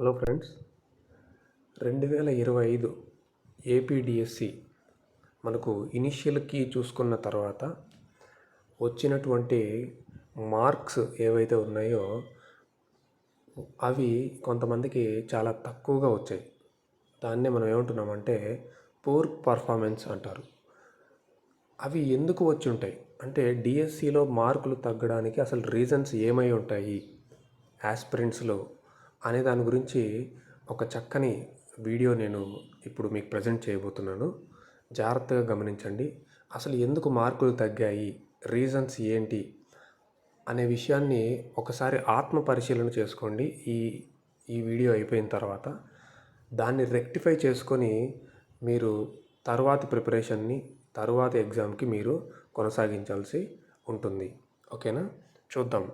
Hello friends రెండు వేల ఇరవై ఐదు ఏపీడిఎస్సి మనకు ఇనిషియల్కి చూసుకున్న తర్వాత వచ్చినటువంటి మార్క్స్ ఏవైతే ఉన్నాయో అవి కొంతమందికి చాలా తక్కువగా వచ్చాయి. దాన్నే మనం ఏమంటున్నామంటే పూర్ పర్ఫార్మెన్స్ అంటారు. అవి ఎందుకు వచ్చి ఉంటాయి? అంటే డిఎస్సిలో మార్కులు తగ్గడానికి అసలు రీజన్స్ ఏమై ఉంటాయి? యాస్పిరెంట్స్లో అనే దాని గురించి ఒక చక్కని వీడియో నేను ఇప్పుడు మీకు ప్రజెంట్ చేయబోతున్నాను. జాగ్రత్తగా గమనించండి. అసలు ఎందుకు మార్కులు తగ్గాయి? రీజన్స్ ఏంటి? అనే విషయాన్ని ఒకసారి ఆత్మ పరిశీలన చేసుకోండి. ఈ ఈ వీడియో అయిపోయిన తర్వాత దాన్ని రెక్టిఫై చేసుకొని మీరు తరువాతి ప్రిపరేషన్ని తరువాతి ఎగ్జామ్కి మీరు కొనసాగించాల్సి ఉంటుంది. ఓకేనా? చూద్దాం.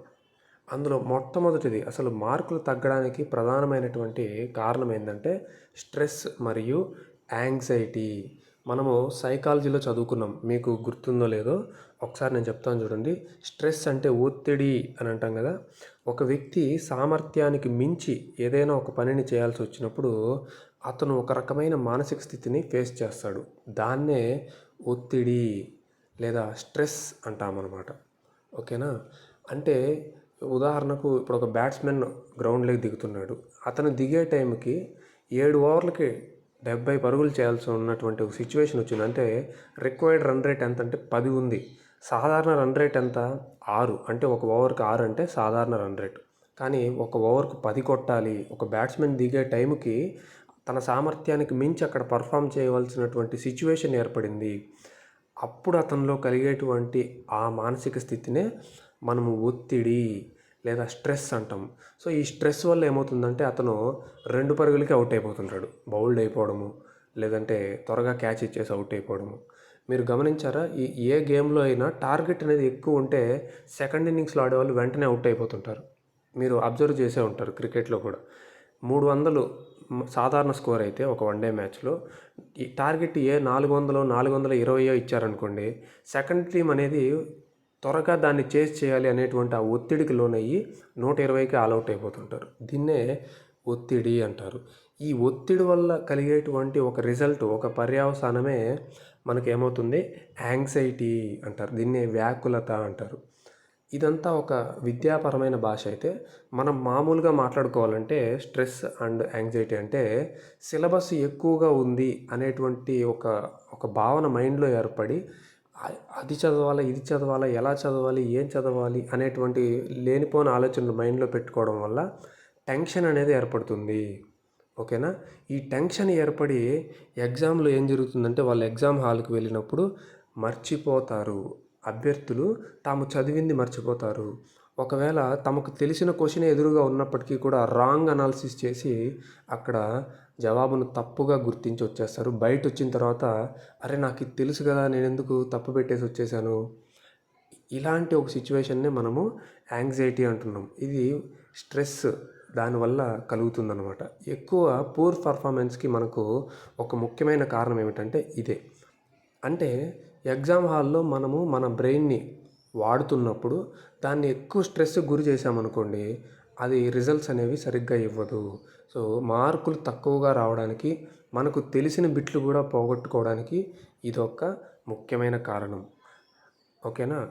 అందులో మొట్టమొదటిది అసలు మార్కులు తగ్గడానికి ప్రధానమైనటువంటి కారణం ఏంటంటే స్ట్రెస్ మరియు యాంగ్జైటీ. మనము సైకాలజీలో చదువుకున్నాం. మీకు గుర్తుందో లేదో ఒకసారి నేను చెప్తాను చూడండి. స్ట్రెస్ అంటే ఒత్తిడి అని అంటాం కదా. ఒక వ్యక్తి సామర్థ్యానికి మించి ఏదైనా ఒక పనిని చేయాల్సి వచ్చినప్పుడు అతను ఒక రకమైన మానసిక స్థితిని ఫేస్ చేస్తాడు. దాన్నే ఒత్తిడి లేదా స్ట్రెస్ అంటామన్నమాట. ఓకేనా? అంటే ఉదాహరణకు ఇప్పుడు ఒక బ్యాట్స్మెన్ గ్రౌండ్లోకి దిగుతున్నాడు. అతను దిగే టైంకి ఏడు ఓవర్లకి డెబ్బై పరుగులు చేయాల్సి ఉన్నటువంటి ఒక సిచ్యువేషన్ వచ్చింది. అంటే రిక్వైర్డ్ రన్ రేట్ ఎంత అంటే పది ఉంది. సాధారణ రన్ రేట్ ఎంత? ఆరు. అంటే ఒక ఓవర్కి ఆరు అంటే సాధారణ రన్ రేట్. కానీ ఒక ఓవర్కు పది కొట్టాలి. ఒక బ్యాట్స్మెన్ దిగే టైంకి తన సామర్థ్యానికి మించి అక్కడ పర్ఫామ్ చేయవలసినటువంటి సిచ్యువేషన్ ఏర్పడింది. అప్పుడు అతనిలో కలిగేటువంటి ఆ మానసిక స్థితినే మనము ఒత్తిడి లేదా స్ట్రెస్ అంటాం. సో ఈ స్ట్రెస్ వల్ల ఏమవుతుందంటే అతను రెండు పరుగులకి అవుట్ అయిపోతుంటాడు. బౌల్డ్ అయిపోవడము లేదంటే త్వరగా క్యాచ్ ఇచ్చేసి అవుట్ అయిపోవడము. మీరు గమనించారా? ఈ ఏ గేమ్లో అయినా టార్గెట్ అనేది ఎక్కువ ఉంటే సెకండ్ ఇన్నింగ్స్లో ఆడేవాళ్ళు వెంటనే అవుట్ అయిపోతుంటారు. మీరు అబ్జర్వ్ చేసే ఉంటారు క్రికెట్లో కూడా. మూడు వందలు సాధారణ స్కోర్ అయితే ఒక వన్డే మ్యాచ్లో ఈ టార్గెట్ ఏ నాలుగు వందలు నాలుగు వందల ఇరవయో ఇచ్చారనుకోండి సెకండ్ టీం అనేది త్వరగా దాన్ని చేజ్ చేయాలి అనేటువంటి ఆ ఒత్తిడికి లోనయ్యి నూట ఇరవైకి ఆల్అవుట్ అయిపోతుంటారు. దీన్నే ఒత్తిడి అంటారు. ఈ ఒత్తిడి వల్ల కలిగేటువంటి ఒక రిజల్ట్ ఒక పర్యవసానమే మనకి ఏమవుతుంది యాంగ్జైటీ అంటారు. దీన్నే వ్యాకులత అంటారు. ఇదంతా ఒక విద్యాపరమైన భాష అయితే మనం మామూలుగా మాట్లాడుకోవాలంటే స్ట్రెస్ అండ్ యాంగ్జైటీ అంటే సిలబస్ ఎక్కువగా ఉంది అనేటువంటి ఒక ఒక భావన మైండ్లో ఏర్పడి అది చదవాలా ఇది చదవాలా ఎలా చదవాలి ఏం చదవాలి అనేటువంటి లేనిపోని ఆలోచనలు మైండ్లో పెట్టుకోవడం వల్ల టెన్షన్ అనేది ఏర్పడుతుంది. ఓకేనా? ఈ టెన్షన్ ఏర్పడి ఎగ్జామ్లో ఏం జరుగుతుందంటే వాళ్ళు ఎగ్జామ్ హాల్కి వెళ్ళినప్పుడు మర్చిపోతారు. అభ్యర్థులు తాము చదివింది మర్చిపోతారు. ఒకవేళ తమకు తెలిసిన క్వశ్చన్ ఎదురుగా ఉన్నప్పటికీ కూడా రాంగ్ అనాలిసిస్ చేసి అక్కడ జవాబును తప్పుగా గుర్తించి వచ్చేస్తారు. బయట వచ్చిన తర్వాత అరే నాకు ఇది తెలుసు కదా నేను ఎందుకు తప్పు పెట్టేసి వచ్చేసాను? ఇలాంటి ఒక సిచ్యువేషన్నే మనము యాంగ్జైటీ అంటున్నాం. ఇది స్ట్రెస్ దానివల్ల కలుగుతుందనమాట ఎక్కువ పూర్ పర్ఫార్మెన్స్కి మనకు ఒక ముఖ్యమైన కారణం ఏమిటంటే ఇదే. అంటే ఎగ్జామ్ హాల్లో మనము మన బ్రెయిన్ని వాడుతున్నప్పుడు దాన్ని ఎక్కువ స్ట్రెస్ గురి చేసామనుకోండి అది రిజల్ట్స్ అనేవి సరిగ్గా ఇవ్వదు. సో మార్కులు తక్కువగా రావడానికి మనకు తెలిసిన బిట్లు కూడా పోగొట్టుకోవడానికి ఇది ఒక ముఖ్యమైన కారణం. ఓకేనా?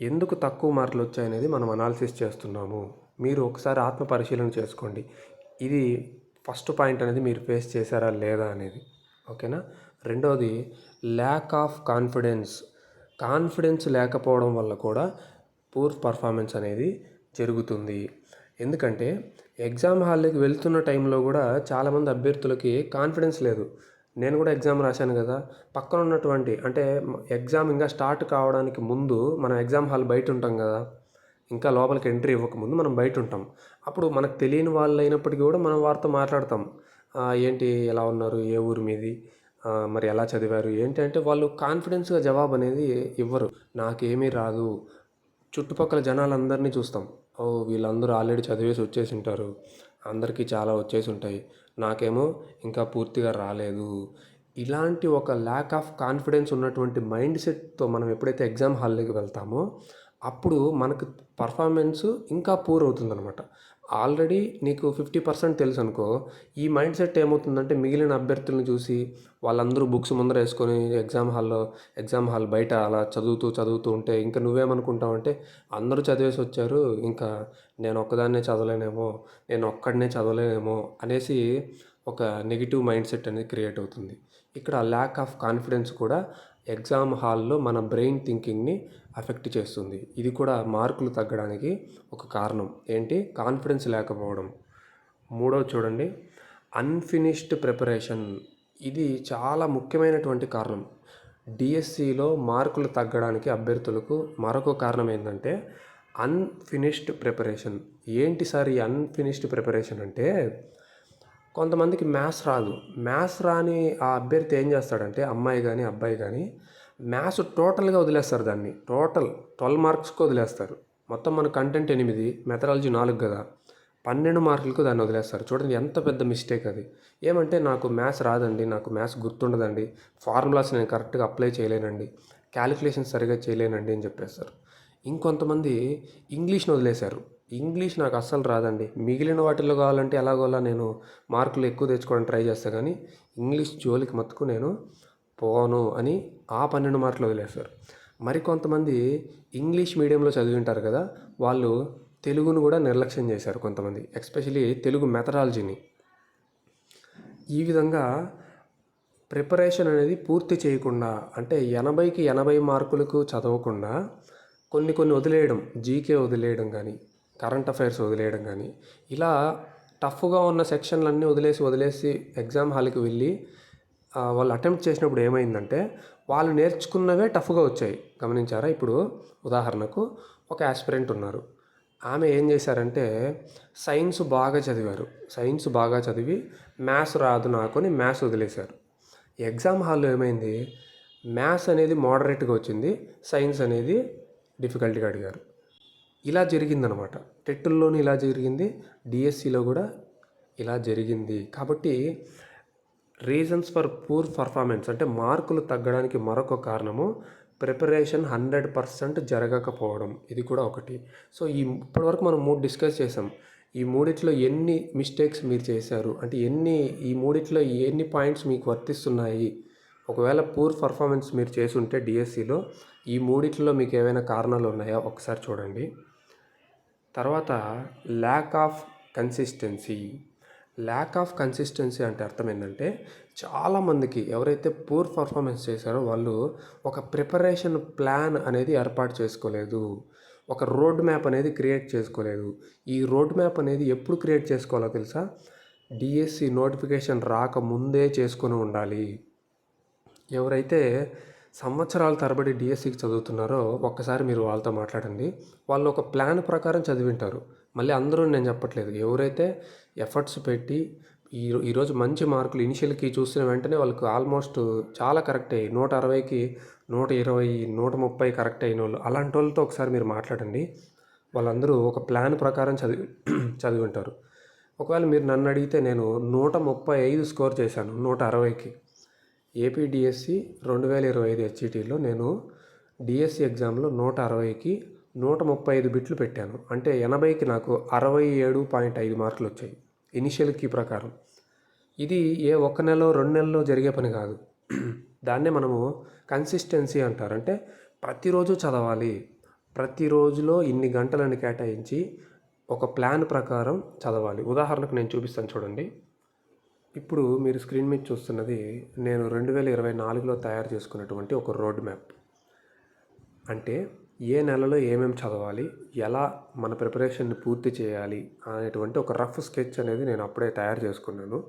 ఎందుకు తక్కువ మార్కులు వచ్చాయనేది మనం అనాలిసిస్ చేస్తున్నాము. మీరు ఒకసారి ఆత్మ పరిశీలన చేసుకోండి. ఇది ఫస్ట్ పాయింట్ అనేది మీరు ఫేస్ చేశారా లేదా అనేది. ఓకేనా? రెండవది ల్యాక్ ఆఫ్ కాన్ఫిడెన్స్ కాన్ఫిడెన్స్ లేకపోవడం వల్ల కూడా పూర్ పర్ఫార్మెన్స్ అనేది జరుగుతుంది. ఎందుకంటే ఎగ్జామ్ హాల్లోకి వెళ్తున్న టైంలో కూడా చాలామంది అభ్యర్థులకి కాన్ఫిడెన్స్ లేదు. నేను కూడా ఎగ్జామ్ రాశాను కదా. పక్కన ఉన్నటువంటి అంటే ఎగ్జామ్ ఇంకా స్టార్ట్ కావడానికి ముందు మనం ఎగ్జామ్ హాల్ బయట ఉంటాం కదా. ఇంకా లోపలికి ఎంట్రీ ఇవ్వకముందు మనం బయట ఉంటాం. అప్పుడు మనకు తెలియని వాళ్ళు అయినప్పటికీ కూడా మనం వారితో మాట్లాడతాం. ఏంటి ఎలా ఉన్నారు? ఏ ఊరు మీది? మరి ఎలా చదివారు? ఏంటి? అంటే వాళ్ళు కాన్ఫిడెన్స్గా జవాబు అనేది ఇవ్వరు. నాకేమీ రాదు. చుట్టుపక్కల జనాలందరినీ చూస్తాం. వీళ్ళందరూ ఆల్రెడీ చదివేసి వచ్చేసి ఉంటారు అందరికీ చాలా వచ్చేసి ఉంటాయి నాకేమో ఇంకా పూర్తిగా రాలేదు. ఇలాంటి ఒక ల్యాక్ ఆఫ్ కాన్ఫిడెన్స్ ఉన్నటువంటి మైండ్ సెట్తో మనం ఎప్పుడైతే ఎగ్జామ్ హాల్లోకి వెళ్తామో అప్పుడు మనకు పర్ఫార్మెన్స్ ఇంకా పూర్ అవుతుందన్నమాట. ఆల్రెడీ నీకు ఫిఫ్టీ పర్సెంట్ తెలుసు అనుకో ఈ మైండ్ సెట్ ఏమవుతుందంటే మిగిలిన అభ్యర్థులను చూసి వాళ్ళందరూ బుక్స్ ముందర వేసుకొని ఎగ్జామ్ హాల్లో ఎగ్జామ్ హాల్ బయట అలా చదువుతూ చదువుతూ ఉంటే ఇంకా నువ్వేమనుకుంటావు అంటే అందరూ చదివేసి వచ్చారు ఇంకా నేను ఒక్కదాన్నే చదవలేనేమో నేను ఒక్కడనే చదవలేనేమో అనేసి ఒక నెగిటివ్ మైండ్ సెట్ అనేది క్రియేట్ అవుతుంది. ఇక్కడ ల్యాక్ ఆఫ్ కాన్ఫిడెన్స్ కూడా ఎగ్జామ్ హాల్లో మన బ్రెయిన్ థింకింగ్ని అఫెక్ట్ చేస్తుంది. ఇది కూడా మార్కులు తగ్గడానికి ఒక కారణం. ఏంటి? కాన్ఫిడెన్స్ లేకపోవడం. మూడవ చూడండి. Unfinished preparation. ఇది చాలా ముఖ్యమైనటువంటి కారణం. డిఎస్సిలో మార్కులు తగ్గడానికి అభ్యర్థులకు మరొక కారణం ఏంటంటే అన్ఫినిష్డ్ ప్రిపరేషన్. ఏంటి సార్ ఈ అన్ఫినిష్డ్ ప్రిపరేషన్ అంటే కొంతమందికి మ్యాథ్స్ రాదు. మ్యాథ్స్ రాని ఆ అభ్యర్థి ఏం చేస్తాడంటే అమ్మాయి కానీ అబ్బాయి కానీ మ్యాథ్స్ టోటల్గా వదిలేస్తారు దాన్ని. టోటల్ ట్వెల్వ్ మార్క్స్కి వదిలేస్తారు. మొత్తం మన కంటెంట్ ఎనిమిది మెథడాలజీ నాలుగు కదా. పన్నెండు మార్కులకు దాన్ని వదిలేస్తారు. చూడండి ఎంత పెద్ద మిస్టేక్ అది. ఏమంటే నాకు మ్యాథ్స్ రాదండి నాకు మ్యాథ్స్ గుర్తుండదండి ఫార్ములాస్ నేను కరెక్ట్గా అప్లై చేయలేనండి క్యాలిక్యులేషన్ సరిగా చేయలేనండి అని చెప్పేస్తారు. ఇంకొంతమంది ఇంగ్లీష్ని వదిలేశారు. ఇంగ్లీష్ నాకు అస్సలు రాదండి. మిగిలిన వాటిల్లో కావాలంటే ఎలాగోలా నేను మార్కులు ఎక్కువ తెచ్చుకోవడానికి ట్రై చేస్తాను కానీ ఇంగ్లీష్ జోలికి మత్తుకు నేను పోను అని ఆ పన్నెండు మార్కులు వదిలేస్తారు మరికొంతమంది ఇంగ్లీష్ మీడియంలో చదివి ఉంటారు కదా వాళ్ళు తెలుగును కూడా నిర్లక్ష్యం చేశారు కొంతమంది ఎస్పెషలీ తెలుగు మెథడాలజీని. ఈ విధంగా ప్రిపరేషన్ అనేది పూర్తి చేయకుండా అంటే ఎనభైకి ఎనభై మార్కులకు చదవకుండా కొన్ని కొన్ని వదిలేయడం జీకే వదిలేయడం కానీ కరెంట్ అఫైర్స్ వదిలేయడం కానీ ఇలా టఫ్గా ఉన్న సెక్షన్లన్నీ వదిలేసి వదిలేసి ఎగ్జామ్ హాల్కి వెళ్ళి వాళ్ళు అటెంప్ట్ చేసినప్పుడు ఏమైందంటే వాళ్ళు నేర్చుకున్నవే టఫ్గా వచ్చాయి. గమనించారా? ఇప్పుడు ఉదాహరణకు ఒక ఆస్పిరెంట్ ఉన్నారు. ఆమె ఏం చేశారంటే సైన్స్ బాగా చదివారు. సైన్స్ బాగా చదివి మ్యాథ్స్ రాదు నాకు అని మ్యాథ్స్ వదిలేశారు. ఎగ్జామ్ హాల్లో ఏమైంది? మ్యాథ్స్ అనేది మోడరేట్గా వచ్చింది. సైన్స్ అనేది డిఫికల్ట్గా అడిగారు. ఇలా జరిగిందనమాట. టెట్టుల్లోని ఇలా జరిగింది డిఎస్సిలో కూడా ఇలా జరిగింది. కాబట్టి రీజన్స్ ఫర్ పూర్ పర్ఫార్మెన్స్ అంటే మార్కులు తగ్గడానికి మరొక కారణము ప్రిపరేషన్ హండ్రెడ్ పర్సెంట్ జరగకపోవడం. ఇది కూడా ఒకటి. సో ఈ ఇప్పటివరకు మనం మూడు డిస్కస్ చేసాం. ఈ మూడిట్లో ఎన్ని మిస్టేక్స్ మీరు చేశారు? అంటే ఎన్ని ఈ మూడిట్లో ఎన్ని పాయింట్స్ మీకు వర్తిస్తున్నాయి? ఒకవేళ పూర్ పర్ఫార్మెన్స్ మీరు చేసి ఉంటే డిఎస్సిలో ఈ మూడిట్లో మీకు ఏమైనా కారణాలు ఉన్నాయా? ఒకసారి చూడండి. తర్వాత lack of consistency lack of consistency అంటే అర్థం ఏంటంటే చాలామందికి ఎవరైతే పూర్ పర్ఫార్మెన్స్ చేశారో వాళ్ళు ఒక ప్రిపరేషన్ ప్లాన్ అనేది ఏర్పాటు చేసుకోలేదు. ఒక రోడ్ మ్యాప్ అనేది క్రియేట్ చేసుకోలేదు. ఈ రోడ్ మ్యాప్ అనేది ఎప్పుడు క్రియేట్ చేసుకోవాలో తెలుసా? డిఎస్సి నోటిఫికేషన్ రాకముందే చేసుకొని ఉండాలి. ఎవరైతే సంవత్సరాల తరబడి డిఎస్సికి చదువుతున్నారో ఒక్కసారి మీరు వాళ్ళతో మాట్లాడండి. వాళ్ళు ఒక ప్లాన్ ప్రకారం చదివింటారు. మళ్ళీ అందరూ నేను చెప్పట్లేదు. ఎవరైతే ఎఫర్ట్స్ పెట్టి ఈ ఈరోజు మంచి మార్కులు ఇనిషియల్కి చూసిన వెంటనే వాళ్ళకి ఆల్మోస్ట్ చాలా కరెక్ట్ అయ్యి నూట అరవైకి నూట ఇరవై నూట ముప్పై కరెక్ట్ అయిన వాళ్ళు. అలాంటి వాళ్ళతో ఒకసారి మీరు మాట్లాడండి. వాళ్ళందరూ ఒక ప్లాన్ ప్రకారం చదివి చదివి ఉంటారు ఒకవేళ మీరు నన్ను అడిగితే నేను నూట ముప్పై ఐదు స్కోర్ చేశాను నూట అరవైకి. ఏపీ డిఎస్సి రెండు వేల ఇరవై ఐదు హెచ్ఈటీలో నేను డిఎస్సి ఎగ్జామ్లో నూట అరవైకి నూట ముప్పై ఐదు బిట్లు పెట్టాను. అంటే ఎనభైకి నాకు అరవై ఏడు పాయింట్ ఐదు మార్కులు వచ్చాయి ఇనిషియల్ కీ ప్రకారం. ఇది ఏ ఒక్క నెలలో రెండు నెలల్లో జరిగే పని కాదు. దాన్నే మనము కన్సిస్టెన్సీ అంటారు. అంటే ప్రతిరోజు చదవాలి. ప్రతిరోజులో ఇన్ని గంటలను కేటాయించి ఒక ప్లాన్ ప్రకారం చదవాలి. ఉదాహరణకు నేను చూపిస్తాను చూడండి. ఇప్పుడు మీరు స్క్రీన్ మీద చూస్తున్నది నేను రెండు వేల ఇరవై నాలుగులో తయారు చేసుకున్నటువంటి ఒక రోడ్ మ్యాప్. అంటే ఏ నెలలో ఏమేమి చదవాలి ఎలా మన ప్రిపరేషన్ని పూర్తి చేయాలి అనేటువంటి ఒక రఫ్ స్కెచ్ అనేది నేను అప్పుడే తయారు చేసుకున్నాను.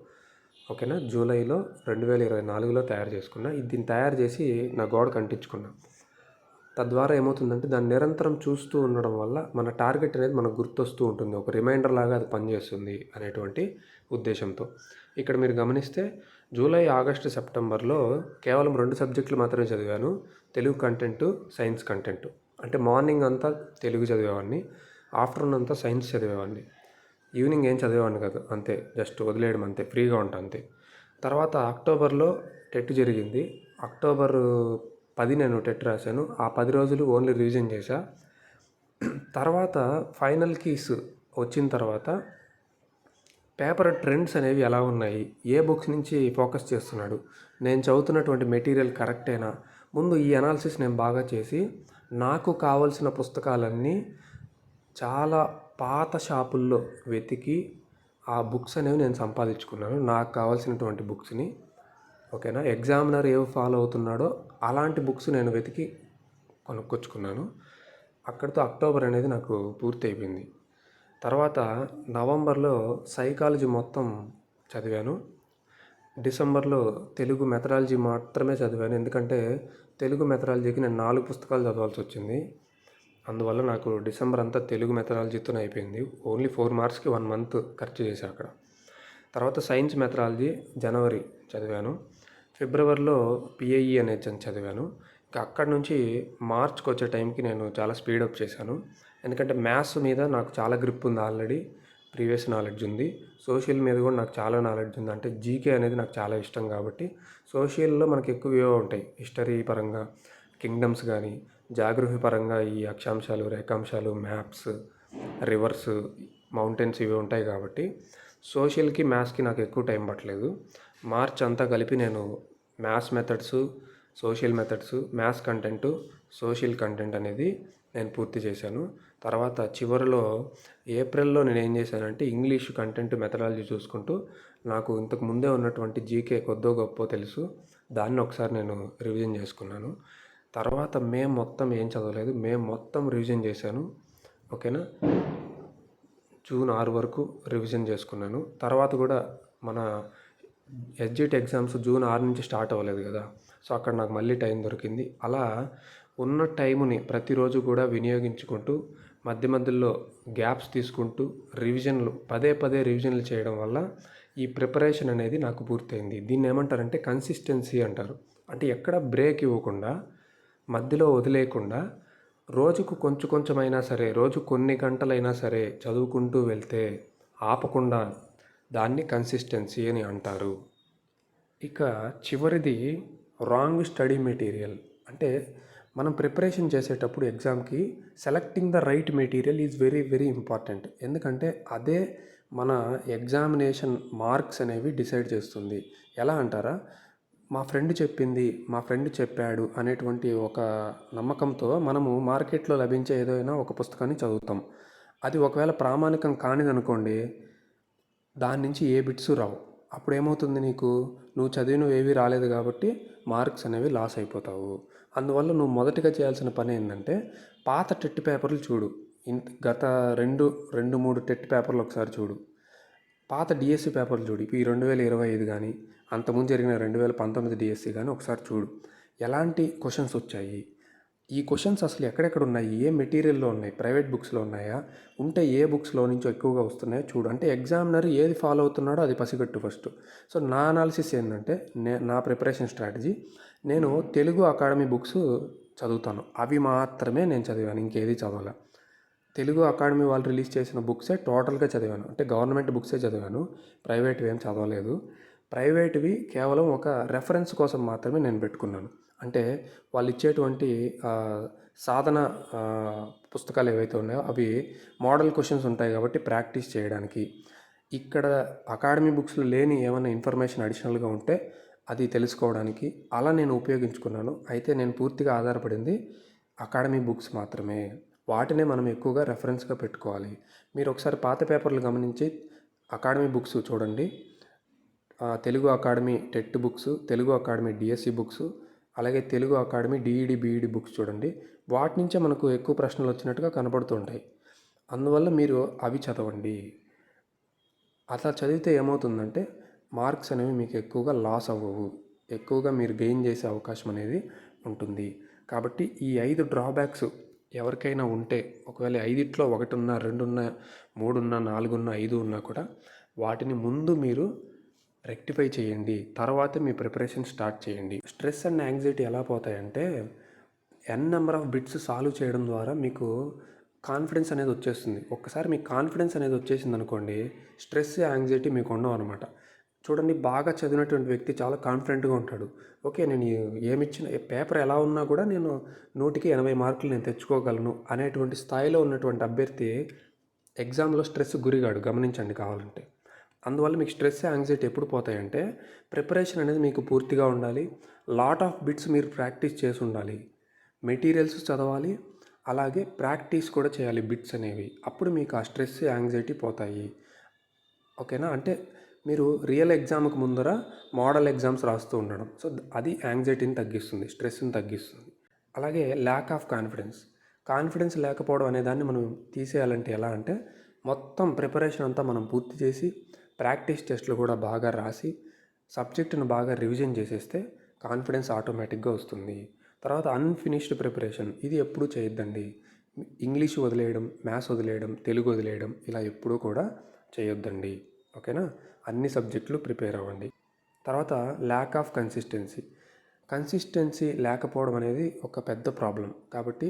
ఓకేనా? జూలైలో రెండు వేల ఇరవై నాలుగులో తయారు చేసుకున్నా దీన్ని తయారు చేసి నా గోడకు అంటించుకున్నాను తద్వారా ఏమవుతుందంటే దాన్ని నిరంతరం చూస్తూ ఉండడం వల్ల మన టార్గెట్ అనేది మనకు గుర్తొస్తూ ఉంటుంది. ఒక రిమైండర్ లాగా అది పనిచేస్తుంది అనేటువంటి ఉద్దేశంతో. ఇక్కడ మీరు గమనిస్తే జూలై ఆగస్టు సెప్టెంబర్లో కేవలం రెండు సబ్జెక్టులు మాత్రమే చదివాను. Telugu content science content. అంటే మార్నింగ్ అంతా తెలుగు చదివేవాడిని ఆఫ్టర్నూన్ అంతా సైన్స్ చదివేవాడిని. ఈవినింగ్ ఏం చదివేవాడిని కాదు అంతే. జస్ట్ వదిలేయడం అంతే ఫ్రీగా ఉంటా అంతే. తర్వాత అక్టోబర్లో టెట్ జరిగింది. అక్టోబర్ పది నేను టెట్ రాశాను. ఆ పది రోజులు ఓన్లీ రివిజన్ చేశా. తర్వాత ఫైనల్ కీస్ వచ్చిన తర్వాత పేపర్ ట్రెండ్స్ అనేవి ఎలా ఉన్నాయి? ఏ బుక్స్ నుంచి ఫోకస్ చేస్తున్నాడు? నేను చదువుతున్నటువంటి మెటీరియల్ కరెక్టేనా? ముందు ఈ అనాలిసిస్ నేను బాగా చేసి నాకు కావలసిన పుస్తకాలన్నీ చాలా పాత షాపుల్లో వెతికి ఆ బుక్స్ అనేవి నేను సంపాదించుకున్నాను. నాకు కావాల్సినటువంటి బుక్స్ని ఓకేనా? ఎగ్జామినర్ ఏవి ఫాలో అవుతున్నాడో అలాంటి బుక్స్ నేను వెతికి కొనుక్కొచ్చుకున్నాను. అక్కడితో అక్టోబర్ అనేది నాకు పూర్తి అయిపోయింది తర్వాత నవంబర్లో సైకాలజీ మొత్తం చదివాను. డిసెంబర్లో తెలుగు మెథడాలజీ మాత్రమే చదివాను. ఎందుకంటే తెలుగు మెథడాలజీకి నేను నాలుగు పుస్తకాలు చదవాల్సి వచ్చింది. అందువల్ల నాకు డిసెంబర్ అంతా తెలుగు మెథడాలజీతోనే అయిపోయింది. ఓన్లీ ఫోర్ మార్క్స్కి వన్ మంత్ ఖర్చు చేశాను అక్కడ. తర్వాత సైన్స్ మెథడాలజీ జనవరి చదివాను. ఫిబ్రవరిలో పిఐఈ అనేది చదివాను. ఇంకా అక్కడ నుంచి మార్చ్కి వచ్చే టైంకి నేను చాలా స్పీడప్ చేశాను. ఎందుకంటే మ్యాథ్స్ మీద నాకు చాలా గ్రిప్ ఉంది ఆల్రెడీ ప్రీవియస్ నాలెడ్జ్ ఉంది. సోషల్ మీద కూడా నాకు చాలా నాలెడ్జ్ ఉంది. అంటే జీకే అనేది నాకు చాలా ఇష్టం కాబట్టి సోషల్లో మనకి ఎక్కువ ఉంటాయి. హిస్టరీ పరంగా కింగ్డమ్స్ కానీ జాగ్రఫీ పరంగా ఈ అక్షాంశాలు రేఖాంశాలు మ్యాప్స్ రివర్స్ మౌంటైన్స్ ఇవి ఉంటాయి కాబట్టి సోషల్కి మ్యాథ్స్కి నాకు ఎక్కువ టైం పట్టలేదు. మార్చ్ అంతా కలిపి నేను maths methods social methods maths content social content అనేది నేను పూర్తి చేశాను. తర్వాత చివరిలో ఏప్రిల్లో నేను ఏం చేశానంటే ఇంగ్లీష్ కంటెంట్ మెథడాలజీ చూసుకుంటూ నాకు ఇంతకు ముందే ఉన్నటువంటి జీకే కొద్దో గొప్ప తెలుసు. దాన్ని ఒకసారి నేను రివిజన్ చేసుకున్నాను. తర్వాత మే మొత్తం ఏం చదవలేదు. మే మొత్తం రివిజన్ చేశాను. ఓకేనా? జూన్ ఆరు వరకు రివిజన్ చేసుకున్నాను. తర్వాత కూడా మన ఎస్జిట్ ఎగ్జామ్స్ జూన్ ఆరు నుంచి స్టార్ట్ అవ్వలేదు కదా. సో అక్కడ నాకు మళ్ళీ టైం దొరికింది. అలా ఉన్న టైంని ప్రతిరోజు కూడా వినియోగించుకుంటూ మధ్య మధ్యలో గ్యాప్స్ తీసుకుంటూ రివిజన్లు పదే పదే రివిజన్లు చేయడం వల్ల ఈ ప్రిపరేషన్ అనేది నాకు పూర్తయింది. దీన్ని ఏమంటారంటే కన్సిస్టెన్సీ అంటారు. అంటే ఎక్కడ బ్రేక్ ఇవ్వకుండా మధ్యలో వదిలేయకుండా రోజుకు కొంచెం కొంచెమైనా సరే రోజు కొన్ని గంటలైనా సరే చదువుకుంటూ వెళ్తే ఆపకుండా దాన్ని కన్సిస్టెన్సీ అని అంటారు. ఇక చివరిది రాంగ్ స్టడీ మెటీరియల్ అంటే మనం ప్రిపరేషన్ చేసేటప్పుడు ఎగ్జామ్కి selecting the right material is very very important ఎందుకంటే అదే మన ఎగ్జామినేషన్ మార్క్స్ అనేవి డిసైడ్ చేస్తుంది. ఎలా అంటారా? మా ఫ్రెండ్ చెప్పింది మా ఫ్రెండ్ చెప్పాడు అనేటువంటి ఒక నమ్మకంతో మనము మార్కెట్లో లభించే ఏదైనా ఒక పుస్తకాన్ని చదువుతాం. అది ఒకవేళ ప్రామాణికం కానిదనుకోండి దాని నుంచి ఏ బిట్స్ రావు. అప్పుడు ఏమవుతుంది నీకు? నువ్వు చదివినవి ఏవి రాలేదు కాబట్టి మార్క్స్ అనేవి లాస్ అయిపోతావు. అందువల్ల నువ్వు మొదటిగా చేయాల్సిన పని ఏంటంటే పాత టెట్ పేపర్లు చూడు. ఇంత గత రెండు రెండు మూడు టెట్ పేపర్లు ఒకసారి చూడు. పాత డిఎస్సి పేపర్లు చూడు. ఇప్పుడు ఈ రెండు వేల ఇరవై ఐదు కానీ అంతకుముందు జరిగిన రెండు వేల పంతొమ్మిది డిఎస్సి కానీ ఒకసారి చూడు. ఎలాంటి క్వశ్చన్స్ వచ్చాయి? ఈ క్వశ్చన్స్ అసలు ఎక్కడెక్కడ ఉన్నాయి? ఏ మెటీరియల్లో ఉన్నాయి? ప్రైవేట్ బుక్స్లో ఉన్నాయా? ఉంటే ఏ బుక్స్లో నుంచో ఎక్కువగా వస్తున్నాయో చూడు. అంటే ఎగ్జామినర్ ఏది ఫాలో అవుతున్నాడో అది పసిగట్టు ఫస్ట్ సో నా అనాలిసిస్ ఏంటంటే నే నా ప్రిపరేషన్ స్ట్రాటజీ నేను తెలుగు అకాడమీ బుక్స్ చదువుతాను. అవి మాత్రమే నేను చదివాను. ఇంకేది చదవాల. తెలుగు అకాడమీ వాళ్ళు రిలీజ్ చేసిన బుక్సే టోటల్గా చదివాను. అంటే గవర్నమెంట్ బుక్సే చదివాను. ప్రైవేట్వి ఏం చదవలేదు. ప్రైవేట్వి కేవలం ఒక రెఫరెన్స్ కోసం మాత్రమే నేను పెట్టుకున్నాను. అంటే వాళ్ళు ఇచ్చేటువంటి సాధన పుస్తకాలు ఏవైతే ఉన్నాయో అవి మోడల్ క్వశ్చన్స్ ఉంటాయి కాబట్టి ప్రాక్టీస్ చేయడానికి. ఇక్కడ అకాడమీ బుక్స్లో లేని ఏమైనా ఇన్ఫర్మేషన్ అడిషనల్గా ఉంటే అది తెలుసుకోవడానికి అలా నేను ఉపయోగించుకున్నాను. అయితే నేను పూర్తిగా ఆధారపడింది అకాడమీ బుక్స్ మాత్రమే. వాటినే మనం ఎక్కువగా రెఫరెన్స్గా పెట్టుకోవాలి. మీరు ఒకసారి పాత పేపర్లు గమనించి అకాడమీ బుక్స్ చూడండి. Telugu academy TET books Telugu academy DSC books అలాగే Telugu academy DEd BEd books చూడండి. వాటి నుంచే మనకు ఎక్కువ ప్రశ్నలు వచ్చినట్టుగా కనబడుతుంటాయి అందువల్ల మీరు అవి చదవండి. అట్లా చదివితే ఏమవుతుందంటే మార్క్స్ అనేవి మీకు ఎక్కువగా లాస్ అవ్వవు. ఎక్కువగా మీరు గెయిన్ చేసే అవకాశం అనేది ఉంటుంది. కాబట్టి ఈ ఐదు డ్రాబ్యాక్స్ ఎవరికైనా ఉంటే ఒకవేళ ఐదిట్లో ఒకటి ఉన్నా రెండు ఉన్నా మూడు ఐదు ఉన్నా కూడా వాటిని ముందు మీరు రెక్టిఫై చేయండి. తర్వాత మీ ప్రిపరేషన్ స్టార్ట్ చేయండి. స్ట్రెస్ అండ్ యాంగ్జైటీ ఎలా పోతాయంటే n number of bits solve చేయడం ద్వారా మీకు కాన్ఫిడెన్స్ అనేది వచ్చేస్తుంది. ఒక్కసారి మీకు కాన్ఫిడెన్స్ అనేది వచ్చేసింది అనుకోండి స్ట్రెస్ యాంగ్జైటీ మీకు ఉండవు అనమాట చూడండి బాగా చదివినటువంటి వ్యక్తి చాలా కాన్ఫిడెంట్గా ఉంటాడు. ఓకే నేను ఏమిచ్చిన పేపర్ ఎలా ఉన్నా కూడా నేను నూటికి ఎనభై మార్కులు నేను తెచ్చుకోగలను అనేటువంటి స్థాయిలో ఉన్నటువంటి అభ్యర్థి ఎగ్జామ్లో స్ట్రెస్ గురిగాడు. గమనించండి కావాలంటే. అందువల్ల మీకు స్ట్రెస్ యాంగ్జైటీ ఎప్పుడు పోతాయంటే ప్రిపరేషన్ అనేది మీకు పూర్తిగా ఉండాలి. లాట్ ఆఫ్ బిట్స్ మీరు ప్రాక్టీస్ చేసి ఉండాలి. మెటీరియల్స్ చదవాలి. అలాగే ప్రాక్టీస్ కూడా చేయాలి బిట్స్ అనేవి. అప్పుడు మీకు ఆ స్ట్రెస్ యాంగ్జైటీ పోతాయి. ఓకేనా? అంటే మీరు రియల్ ఎగ్జామ్కి ముందర మోడల్ ఎగ్జామ్స్ రాస్తూ ఉండడం. సో అది యాంగ్జైటీని తగ్గిస్తుంది స్ట్రెస్ని తగ్గిస్తుంది. అలాగే ల్యాక్ ఆఫ్ కాన్ఫిడెన్స్ కాన్ఫిడెన్స్ లేకపోవడం అనే దాన్ని మనం తీసేయాలంటే ఎలా అంటే మొత్తం ప్రిపరేషన్ అంతా మనం పూర్తి చేసి ప్రాక్టీస్ టెస్ట్లు కూడా బాగా రాసి సబ్జెక్టును బాగా రివిజన్ చేసేస్తే కాన్ఫిడెన్స్ ఆటోమేటిక్గా వస్తుంది. తర్వాత అన్ఫినిష్డ్ ప్రిపరేషన్ ఇది ఎప్పుడూ చేయొద్దండి. ఇంగ్లీష్ వదిలేయడం మ్యాథ్స్ వదిలేయడం తెలుగు వదిలేయడం ఇలా ఎప్పుడూ కూడా చేయొద్దండి. ఓకేనా? అన్ని సబ్జెక్టులు ప్రిపేర్ అవ్వండి. తర్వాత ల్యాక్ ఆఫ్ కన్సిస్టెన్సీ కన్సిస్టెన్సీ లేకపోవడం అనేది ఒక పెద్ద ప్రాబ్లం కాబట్టి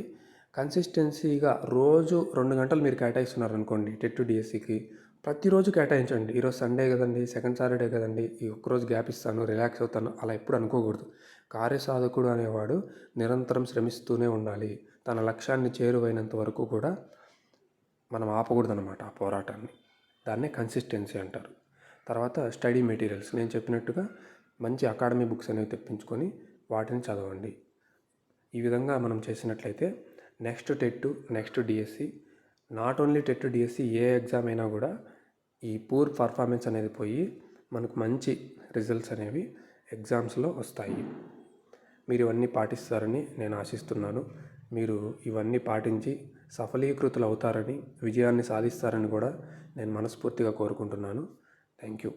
కన్సిస్టెన్సీగా రోజు రెండు గంటలు మీరు కేటాయిస్తున్నారు అనుకోండి టెట్ డిఎస్సికి ప్రతిరోజు కేటాయించండి. ఈరోజు సండే కదండి సెకండ్ సాటర్డే కదండి ఈ ఒక్కరోజు గ్యాప్ ఇస్తాను రిలాక్స్ అవుతాను అలా ఎప్పుడు అనుకోకూడదు. కార్యసాధకుడు అనేవాడు నిరంతరం శ్రమిస్తూనే ఉండాలి. తన లక్ష్యాన్ని చేరువైనంత వరకు కూడా మనం ఆపకూడదు అనమాట ఆ పోరాటాన్ని. దాన్నే కన్సిస్టెన్సీ అంటారు. తర్వాత స్టడీ మెటీరియల్స్ నేను చెప్పినట్టుగా మంచి అకాడమీ బుక్స్ అనేవి తెప్పించుకొని వాటిని చదవండి. ఈ విధంగా మనం చేసినట్లయితే next TET next DSC not only TET DSC A exam అయినా కూడా ఈ పూర్ పర్ఫార్మెన్స్ అనేది పోయి మనకు మంచి రిజల్ట్స్ అనేవి ఎగ్జామ్స్లో వస్తాయి. మీరు ఇవన్నీ పాటిస్తారని నేను ఆశిస్తున్నాను. మీరు ఇవన్నీ పాటించి సఫలీకృతులు అవుతారని విజయాన్ని సాధిస్తారని కూడా నేను మనస్ఫూర్తిగా కోరుకుంటున్నాను. Thank you